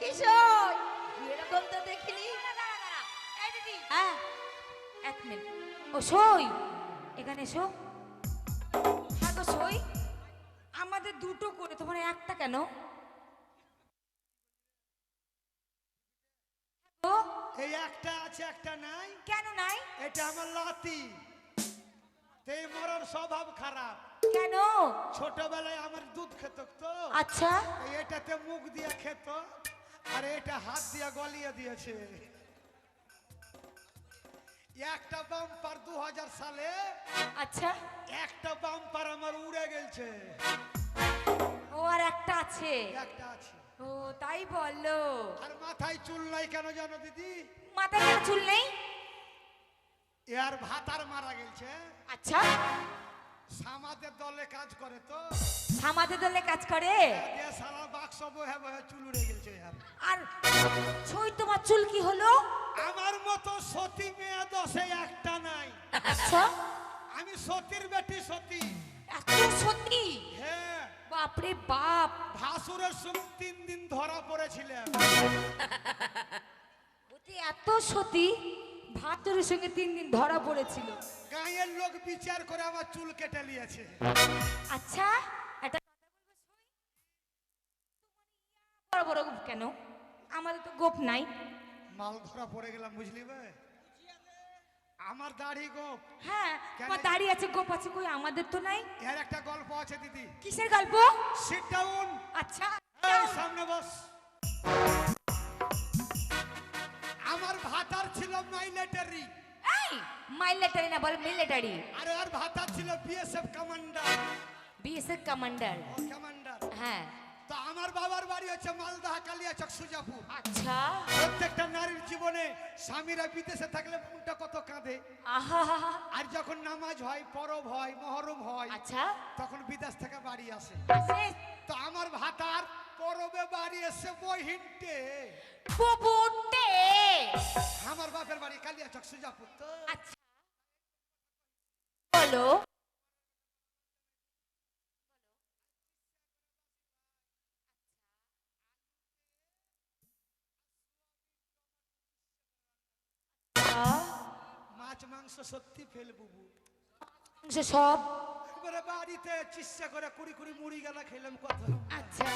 কিশোর। এরকম তো দেখিনি। হ্যাঁ। এক মিনিট। ও সই। এখানে এসো। হ্যাঁ গো সই। আমাদের দুটো করে তোমার একটা কেন? ও এই একটা আছে একটা নাই। কেন নাই? এটা আমার লাতি। তে মরার স্বভাব খারাপ। কেন? ছোটবেলায় আমার দুধ খেত তো। আচ্ছা। এই এটাতে মুখ দিয়ে খেত। আর এটা হাত দিয়ে গলিয়ে দিয়েছে। একটা বাম্পার দু হাজার সালে আচ্ছা। একটা বাম্পার আমার উড়ে গেছে ও আর একটা আছে। একটা আছে। ও তাই বলল। আর মাথায় চুল নাই কেন জানো দিদি? মাথায় কেন চুল নেই? এর ভাতার মারা গেছে আচ্ছা। সামাদের দলে কাজ করে তো। সামাদের দলে কাজ করে। আর ছই তোমার চুল কি হলো? আমার মতো সতী মেয়ে দশে একটা নাই। আচ্ছা। আমি সতীর বেটি সতী। এত সত্যি হ্যাঁ। বাপরে বাপ। ভাসুরের সঙ্গে তিন দিন ধরা পড়েছিলাম। এত সতী? ভাতরের সঙ্গে তিন দিন ধরা পড়েছিল। গাঁয়ের লোক বিচার করে আমার চুল কেটে নিয়েছে। আচ্ছা। কেন? আমাদের তো গোপ নাই। মাল ধরা পড়ে গেলাম বুঝলি বে? আমার দাড়ি গোপ। হ্যাঁ আমার দাড়ি আছে গোপ আছে কই? আমাদের তো নাই। এর একটা গল্প আছে দিদি। কিসের গল্প? সিট ডাউন আচ্ছা সামনে বস। আমার ভাতার ছিল মাইলেটারি এই মাইলেটারি না বল মিলিটারি আর আর ভাতার ছিল বিএসএফ কমান্ডার বিএসএফ কমান্ডার ও কমান্ডার হ্যাঁ। তো আমার বাবার বাড়ি হচ্ছে মালদা কালিয়াচক সুজাপুর। আচ্ছা। প্রত্যেকটা নারীর জীবনে স্বামীরা বিদেশে থাকলে মনটা কত কাঁদে। আর যখন নামাজ হয় পরব হয় মহরম হয় আচ্ছা। তখন বিদেশ থেকে বাড়ি আসে। আসে। তো আমার ভাতার পরবে বাড়ি এসে বহিনটে। বুবুটে আমার বাপের বাড়ি কালিয়াচক সুজাপুর। তো আচ্ছা। বলো। মাছ মাংস সত্যি ফেল বুবু। সব। একবারে বাড়িতে চিস্তা করে কুড়ি কুড়ি মুড়ি গেলা খেলাম কত আচ্ছা।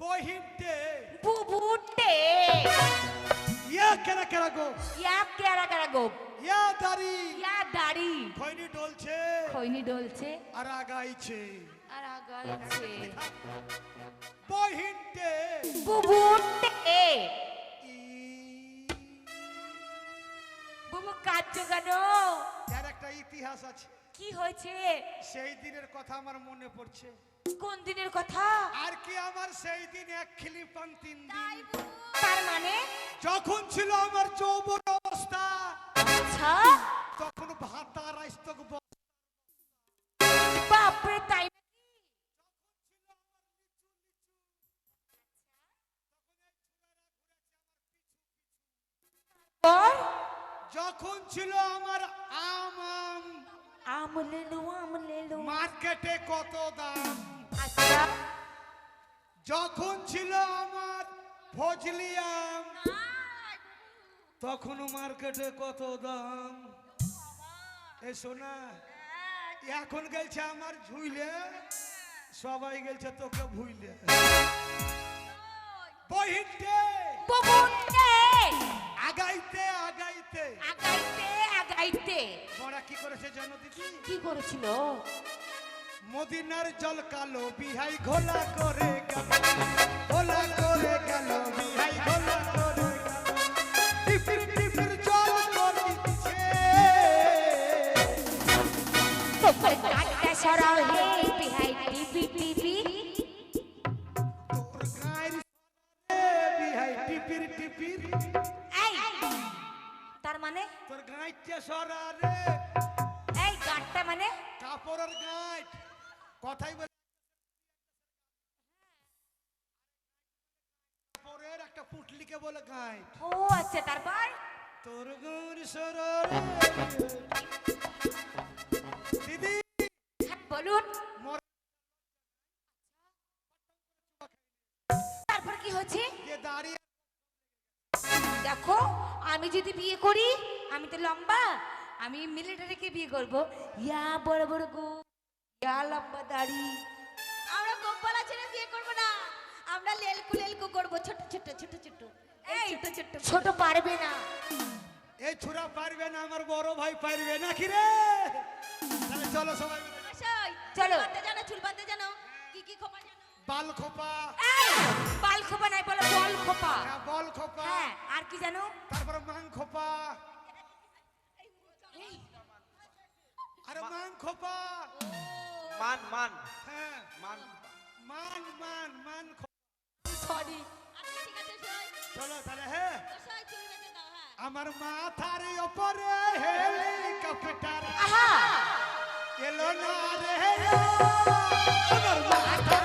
বহিনটে বুবুটে। ইয়া কেনা কেনা গো? ইয়া কেরা কেরা গোপ ইয়া দাড়ি। ইয়া দাড়ি। খৈনি ডলছে। খৈনি ডলছে। আর আগাইছে। আর আগাইছে। বুবুটে। ই কাঁদছো কেন? এর একটা ইতিহাস আছে। কি হয়েছে? সেই দিনের কথা আমার মনে পড়ছে। কোন দিনের কথা? আর কি আমার সেই দিন এক খিলি পান তিন দিন। তার মানে? যখন ছিল আমার চৌবন অবস্থা আচ্ছা। তখন ভাতা রাস্তক যখন ছিল আমার আম আম আম লেলু আম লেলু মার্কেটে কত দাম? আচ্ছা। যখন ছিল আমার ফজলি আম তখন মার্কেটে কত দাম? এ শোনা এখন গেলছে আমার ঝুইলে সবাই গেলছে তোকে ভুইলে। বহিনটে আগাইতে আগাইতে। আগাইতে আগাইতে। বড়া কি করেছে জানো দিদি? কি করেছিল? মদিনার জল কালো বিহাই ঘোলা করে গেল। ঘোলা করে গেল বিহাই ঘোলা করে গেল। টিপির টিপির জল করিছে তোর কাটটা সরাও হে বলে গাইট ও আচ্ছা তারপর? তোর গৌর সরার দিদি। হ্যাঁ, বলুন। তারপর কি দাঁড়িয়ে দেখো আমি যদি বিয়ে করি আমি তো লম্বা আমি মিলিটারিকে বিয়ে করব। ইয়া বড় বড় গো ইয়া লম্বা দাড়ি। আমরা গোপালা ছেড়ে বিয়ে করব না। আমরা লেলকু লেলকু করব ছোট ছোট ছোট ছোট। এই ছোট ছোট ছোট পারবে না। এই ছুরা পারবে না আমার বড় ভাই পারবে না কি রে? তাহলে চলো সবাই চলো। জানো চুল বাঁধতে জানো কি কি খোপা জানো? বাল খোপা। বাল খোপা নাই বলো বল খোপা। হ্যাঁ, বল খোপা। হ্যাঁ আর কি জানো? তারপরে মাং খোপা। আরে মাং খোপা। মান মান। হ্যাঁ। মান। মান মান মান খোপা। সরি আচ্ছা চলো তাহলে হ্যাঁ। হ্যাঁ। আমার মাথার ওপরে হেলিকপ্টার। এলো না রে আমার মাথার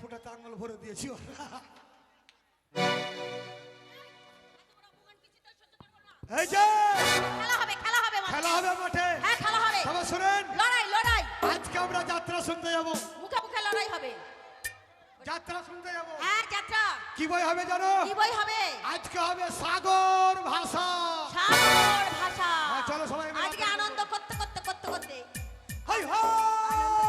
ফুটাতে আঙুল ভরে দিয়েছি। হ্যাঁ, মুখে মুখে লড়াই হবে। যাত্রা শুনতে যাব। হ্যাঁ বই হবে বই হবে? আজকে হবে সাগর ভাষা। ভাষা। হ্যাঁ, চলো আজকে আনন্দ করতে করতে করতে করতে। Hi hi!